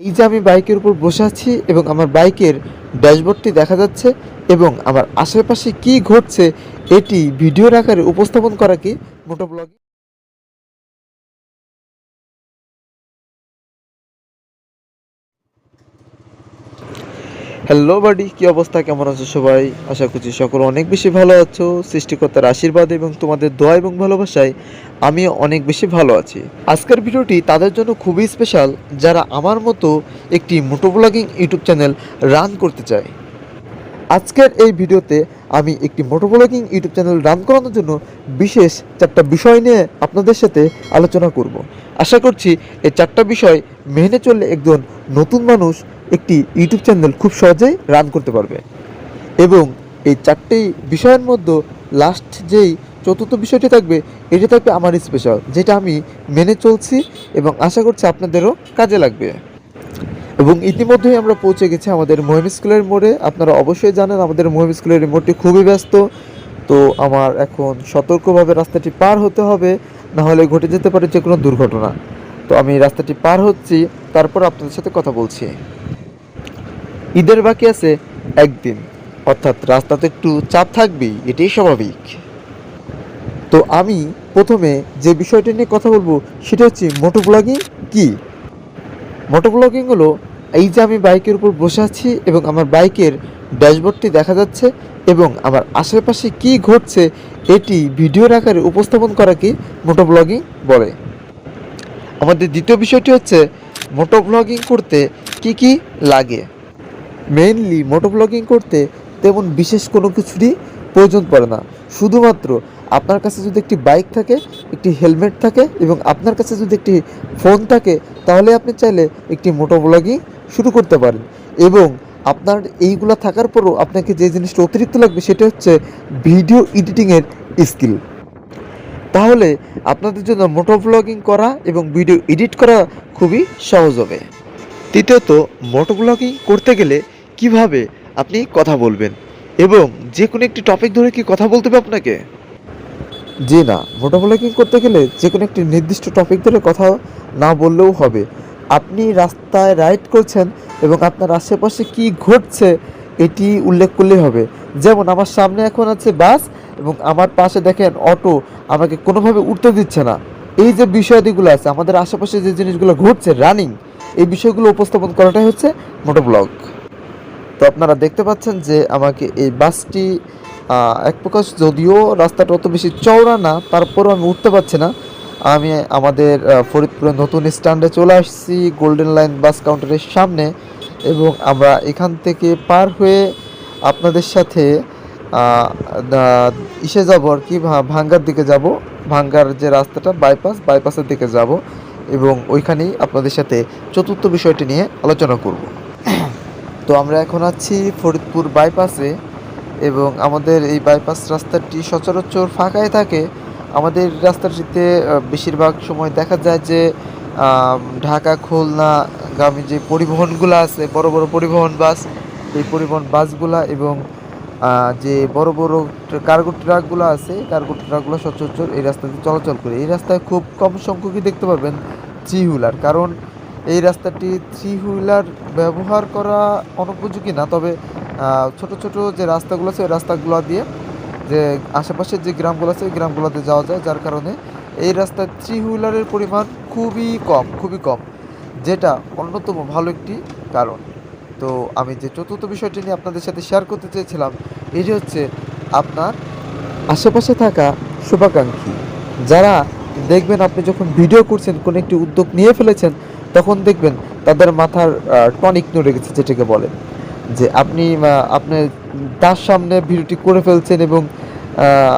এই যে আমি বাইকের উপর বসে আছি এবং আমার বাইকের ড্যাশবোর্ডটি দেখা যাচ্ছে এবং আমার আশেপাশে কি ঘটছে এটি ভিডিওর আকারে উপস্থাপন করা কি মোটো ব্লগিং? হ্যালো বাডি কি অবস্থা? কেমন আছো সবাই? আশা করছি সকল অনেক বেশি ভালো আছো। সৃষ্টিকর্তার আশীর্বাদ এবং তোমাদের দোয়া এবং ভালোবাসায় আমি অনেক বেশি ভালো আছি। আজকের ভিডিওটি তাদের জন্য খুবই স্পেশাল যারা আমার মতো একটি moto blogging YouTube channel run করতে চায়। আজকের এই ভিডিওতে আমি একটি moto blogging YouTube channel run করানোর জন্য বিশেষ চারটা বিষয় নিয়ে আপনাদের সাথে আলোচনা করব। আশা করছি এই চারটা বিষয় মেনে চললে একজন নতুন মানুষ একটি ইউটিউব চ্যানেল খুব সহজেই রান করতে পারবে। এবং এই চারটি বিষয়ের মধ্যে লাস্ট যেই চতুর্থ বিষয়টি থাকবে, এটি থাকবে আমার স্পেশাল যেটা আমি মেনে চলছি এবং আশা করছি আপনাদেরও কাজে লাগবে। এবং ইতিমধ্যেই আমরা পৌঁছে গেছি আমাদের মহিম স্কুলের মোড়ে। আপনারা অবশ্যই জানেন আমাদের মহিম স্কুলের মোড়টি খুবই ব্যস্ত। তো আমার এখন সতর্কভাবে রাস্তাটি পার হতে হবে, না হলে ঘটে যেতে পারে যে কোনো দুর্ঘটনা। তো আমি রাস্তাটি পার হচ্ছি, তারপর আপনাদের সাথে কথা বলছি। ঈদের বাকি আছে একদিন, অর্থাৎ রাস্তাতে একটু চাপ থাকবেই, এটাই স্বাভাবিক। তো আমি প্রথমে যে বিষয়টি নিয়ে কথা বলব, সেটা হচ্ছে মোটো ব্লগিং কী? মোটো ব্লগিং হলো এই যে আমি বাইকের উপর বসে আছি এবং আমার বাইকের ড্যাশবোর্ডটি দেখা যাচ্ছে এবং আমার আশেপাশে কি ঘটছে, এটি ভিডিওর আকারে উপস্থাপন করাকে মোটো ব্লগিং বলে। আমাদের দ্বিতীয় বিষয়টি হচ্ছে মোটো ব্লগিং করতে কি কি লাগে। মেইনলি মোটো ব্লগিং করতে তেমন বিশেষ কোনো কিছুরই প্রয়োজন পড়ে না। শুধুমাত্র আপনার কাছে যদি একটি বাইক থাকে, একটি হেলমেট থাকে এবং আপনার কাছে যদি একটি ফোন থাকে, তাহলে আপনি চাইলে একটি মোটো ব্লগিং শুরু করতে পারেন। এবং আপনার এইগুলো থাকার পরও আপনাকে যে জিনিসটা অতিরিক্ত লাগবে সেটা হচ্ছে ভিডিও এডিটিংয়ের স্কিল। তাহলে আপনাদের জন্য মোটো ব্লগিং করা এবং ভিডিও এডিট করা খুবই সহজ হবে। তৃতীয়ত মোটো ব্লগিং করতে গেলে কীভাবে আপনি কথা বলবেন? এবং যে কোনো একটি টপিক ধরে কি কথা বলতে হবে আপনাকে? জি না মোটো ব্লগিং করতে গেলে যে কোনো একটি নির্দিষ্ট টপিক ধরে কথা না বললেও হবে। আপনি রাস্তায় রাইড করছেন এবং আপনার আশেপাশে কি ঘটছে এটি উল্লেখ করলেই হবে। যেমন আমার সামনে এখন আছে বাস এবং আমার পাশে দেখেন অটো, আমাকে কোনোভাবে উঠতে দিচ্ছে না। এই যে বিষয়াদিগুলো আছে, আমাদের আশেপাশে যে জিনিসগুলো ঘটছে রানিং এই বিষয়গুলো উপস্থাপন করাটাই হচ্ছে মোটো ব্লগ তো আপনারা দেখতে পাচ্ছেন যে আমাকে এই বাসটি এক প্রকার যদিও রাস্তাটা অত বেশি চওড়া না, তারপরও আমি উঠতে পারছি না। আমি আমাদের ফরিদপুরের নতুন স্ট্যান্ডে চলে আসছি গোল্ডেন লাইন বাস কাউন্টারের সামনে এবং আমরা এখান থেকে পার হয়ে আপনাদের সাথে ইসে যাব আর কি ভাঙ্গার দিকে যাব। ভাঙ্গার যে রাস্তাটা বাইপাস বাইপাসের দিকে যাব এবং ওইখানেই আপনাদের সাথে চতুর্থ বিষয়টি নিয়ে আলোচনা করব। তো আমরা এখন আছি ফরিদপুর বাইপাসে এবং আমাদের এই বাইপাস রাস্তাটি সচরাচর ফাঁকাই থাকে। আমাদের রাস্তাটিতে বেশিরভাগ সময় দেখা যায় যে ঢাকা, খুলনা গামী যে পরিবহনগুলো আছে, বড় বড় পরিবহন বাস, এই পরিবহন বাসগুলা এবং যে বড় বড় কার্গো ট্রাকগুলো আছে কার্গো ট্রাকগুলো সচরাচর এই রাস্তা দিয়ে চলাচল করে। এই রাস্তায় খুব কম সংখ্যকই দেখতে পাবেন থ্রি হুইলার কারণ এই রাস্তাটি থ্রি হুইলার ব্যবহার করা অনুপযোগী না, তবে ছোট ছোট যে রাস্তাগুলো আছে, ওই রাস্তাগুলো দিয়ে যে আশেপাশের যে গ্রামগুলো আছে, ওই গ্রামগুলোতে যাওয়া যায়। যার কারণে এই রাস্তায় থ্রি হুইলারের পরিমাণ খুবই কম খুবই কম, যেটা অন্যতম ভালো একটি কারণ। তো আমি যে চতুর্থ বিষয়টি নিয়ে আপনাদের সাথে শেয়ার করতে চেয়েছিলাম, এটি হচ্ছে আপনার আশেপাশে থাকা শুভাকাঙ্ক্ষী। যারা দেখবেন আপনি যখন ভিডিও করছেন, কোনো একটি উদ্যোগ নিয়ে ফেলেছেন, তখন দেখবেন তাদের মাথার টনিক নড়ে গেছে, যেটাকে বলে। যে আপনি আহ, আপনি তার সামনে ভিডিওটি করে ফেলছেন এবং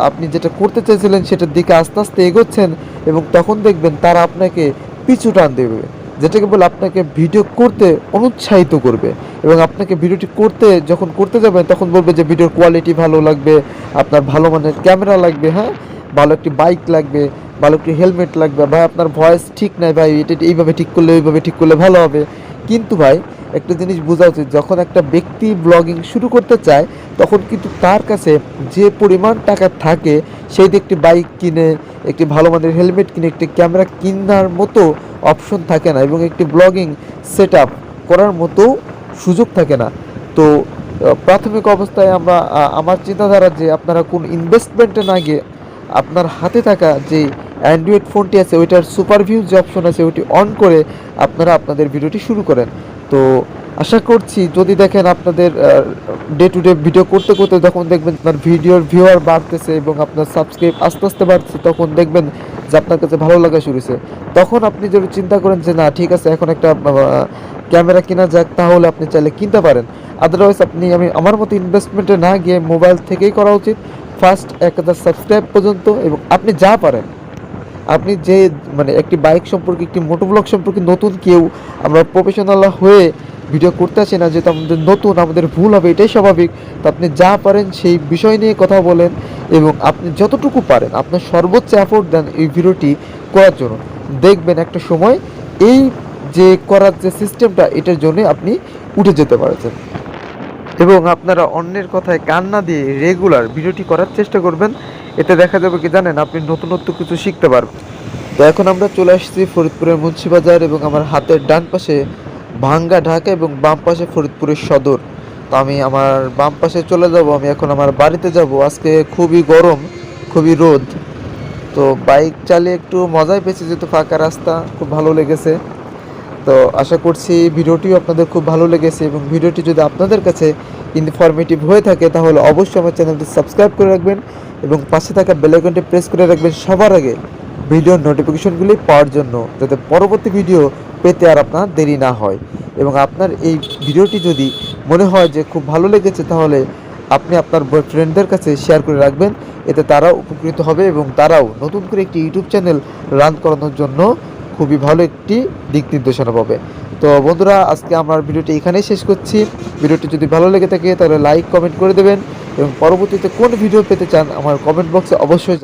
আপনি যেটা করতে চেয়েছিলেন সেটার দিকে আস্তে আস্তে এগোচ্ছেন এবং তখন দেখবেন তারা আপনাকে পিছু টান দেবে যেটাকে বলে আপনাকে ভিডিও করতে অনুৎসাহিত করবে এবং আপনাকে ভিডিওটি করতে যখন করতে যাবেন তখন বলবে যে ভিডিওর কোয়ালিটি ভালো লাগবে আপনার ভালো মানের ক্যামেরা লাগবে হ্যাঁ? ভালো একটি বাইক লাগবে ভালো একটি হেলমেট লাগবে ভাই আপনার ভয়েস ঠিক নাই ভাই এটা এইভাবে ঠিক করলে ওইভাবে ঠিক করলে ভালো হবে। কিন্তু ভাই একটা জিনিস বোঝা উচিত, যখন একটা ব্যক্তি ব্লগিং শুরু করতে চায়, তখন কিন্তু তার কাছে যে পরিমাণ টাকা থাকে সেই একটি বাইক কিনে, একটি ভালো মানের হেলমেট কিনে, একটি ক্যামেরা কিনার মতো অপশন থাকে না এবং একটি ব্লগিং সেট করার মতো সুযোগ থাকে না। তো প্রাথমিক অবস্থায় আমরা আমার চিন্তাধারা যে আপনারা কোন ইনভেস্টমেন্টে না গিয়ে আপনার হাতে থাকা যে অ্যান্ড্রয়েড ফোনটি আছে, ওইটার সুপারভিউ যে অপশন আছে, ওইটি অন করে আপনারা আপনাদের ভিডিওটি শুরু করেন। তো আশা করছি যদি দেখেন আপনাদের ডে টু ডে ভিডিও করতে করতে যখন দেখবেন আপনার ভিডিওর ভিউয়ার বাড়তেছে এবং আপনার সাবস্ক্রাইব আস্তে আস্তে বাড়ছে তখন দেখবেন যে আপনার কাছে ভালো লাগা শুরু হয়েছে। তখন আপনি যদি চিন্তা করেন যে, না, ঠিক আছে, এখন একটা ক্যামেরা কেনা যাক, তাহলে আপনি চাইলে কিনতে পারেন। আদারওয়াইজ আপনি, আমি, আমার মতো ইনভেস্টমেন্টে না গিয়ে মোবাইল থেকেই করা উচিত। ফার্স্ট এক হাজার সাবস্ক্রাইব পর্যন্ত এবং আপনি যা পারেন। আপনি যে মানে একটি বাইক সম্পর্কে, একটি মোটোব্লগ সম্পর্কে নতুন কেউ আমরা প্রফেশনাল হয়ে ভিডিও করতে আসি না, যেহেতু আমাদের নতুন, আমাদের ভুল হবে, এটাই স্বাভাবিক, তো আপনি যা পারেন সেই বিষয় নিয়ে কথা বলেন এবং আপনি যতটুকু পারেন, আপনার সর্বোচ্চ এফোর্ট দেন এই ভিডিওটি করার জন্য। দেখবেন একটা সময় এই যে করার যে সিস্টেমটা এটার জন্য আপনি উঠে যেতে পারছেন। এবং আপনারা অন্যের কথায় কান না দিয়ে রেগুলার ভিডিওটি করার চেষ্টা করবেন। এতে দেখা যাবে কি জানেন, আপনি নতুনত্ব কিছু শিখতে পারবেন। তো এখন আমরা চলে আসছি ফরিদপুরের মুন্সিবাজার এবং আমার হাতের ডান পাশে ভাঙ্গা ঢাকা এবং বাম পাশে ফরিদপুরের সদর। তো আমি আমার বাম পাশে চলে যাব, আমি এখন আমার বাড়িতে যাব। আজকে খুবই গরম, খুবই রোদ। তো বাইক চালিয়ে একটু মজাই পেয়েছি, যেহেতু ফাঁকা রাস্তা, খুব ভালো লেগেছে। তো আশা করছি ভিডিওটিও আপনাদের খুব ভালো লেগেছে এবং ভিডিওটি যদি আপনাদের কাছে ইনফরমেটিভ হয়ে থাকে, তাহলে অবশ্যই আমার চ্যানেলটি সাবস্ক্রাইব করে রাখবেন এবং পাশে থাকা বেলাইকনটি প্রেস করে রাখবেন সবার আগে ভিডিওর নোটিফিকেশনগুলি পাওয়ার জন্য, যাতে পরবর্তী ভিডিও পেতে আর আপনার দেরি না হয়। এবং আপনার এই ভিডিওটি যদি মনে হয় যে খুব ভালো লেগেছে, তাহলে আপনি আপনার ফ্রেন্ডদের কাছে শেয়ার করে রাখবেন। এতে তারাও উপকৃত হবে এবং তারাও নতুন করে একটি ইউটিউব চ্যানেল রান করানোর জন্য খুবই ভালো একটি দিক নির্দেশনা পাবে। তো বন্ধুরা, আজকে আমার ভিডিওটি এখানেই শেষ করছি। ভিডিওটি যদি ভালো লেগে থাকে, তাহলে লাইক কমেন্ট করে দেবেন এবং পরবর্তীতে কোন ভিডিও পেতে চান, আমার কমেন্ট বক্সে অবশ্যই